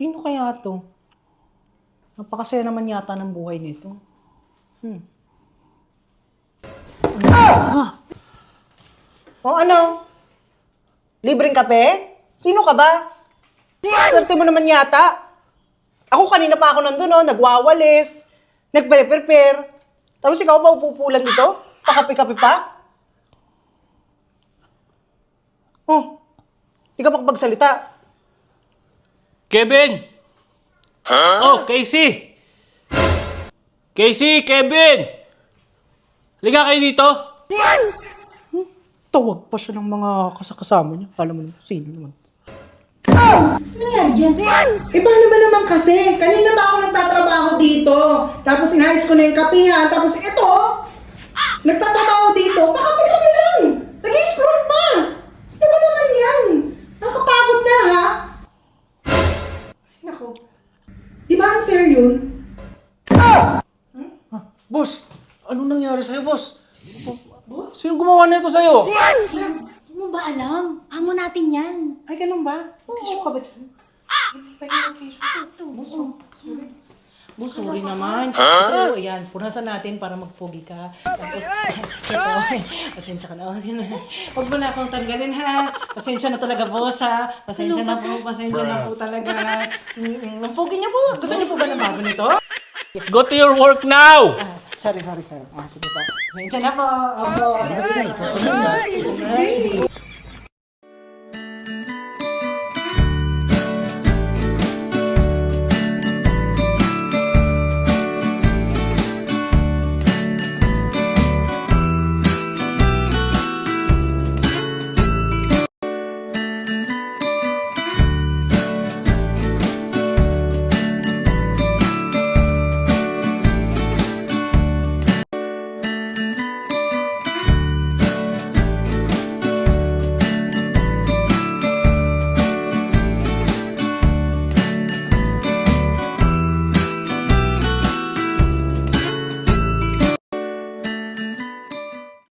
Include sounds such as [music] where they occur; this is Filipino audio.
Sino kaya to? Napakasaya naman yata ng buhay nito. Hmm. Ah! O ano? Libreng kape? Sino ka ba? Swerte mo naman yata. Ako kanina pa ako nandun, oh, nagwawalis, nagpre-prepare. Tapos ikaw pa upupulan dito? Pakape-kape pa? Oh, di ka makapagsalita. Kevin! Oh, Casey! Casey, Kevin! Liga kayo dito. Tawag pa siya ng mga kasakasama niya. Kala mo naman sino naman. Ano nangyari dyan? Eh, paano ba naman kasi? Kanina pa ako nagtatrabaho dito. Tapos inayos ko na yung kapihan. Tapos ito, nagtatrabaho dito. Pakapi-kapi Di ba unfair yun? Ah, boss, ano nangyari sa'yo, boss? Boss? Sino gumawa nito sa'yo? Hindi mo ba alam? Amo natin yan. Ay, ganun ba? Tissue ka ba dyan? Pahingin tissue. Ito, oo. Boss, sorry naman. Ito, ayan, punasan natin para magpugi ka. Tapos, ito, [laughs] pasensya ka na. [laughs] Huwag mo na akong tanggalin, ha? Pasensya na talaga, boss, ha? Pasensya na po, pasensya na po talaga. Mm, Ang niya po. Gusto niyo po ba ng bago nito? Go to your work now! Ah, sorry, sorry, sorry. Ah, sige po. Pasensya na po. Opo, sorry, sorry.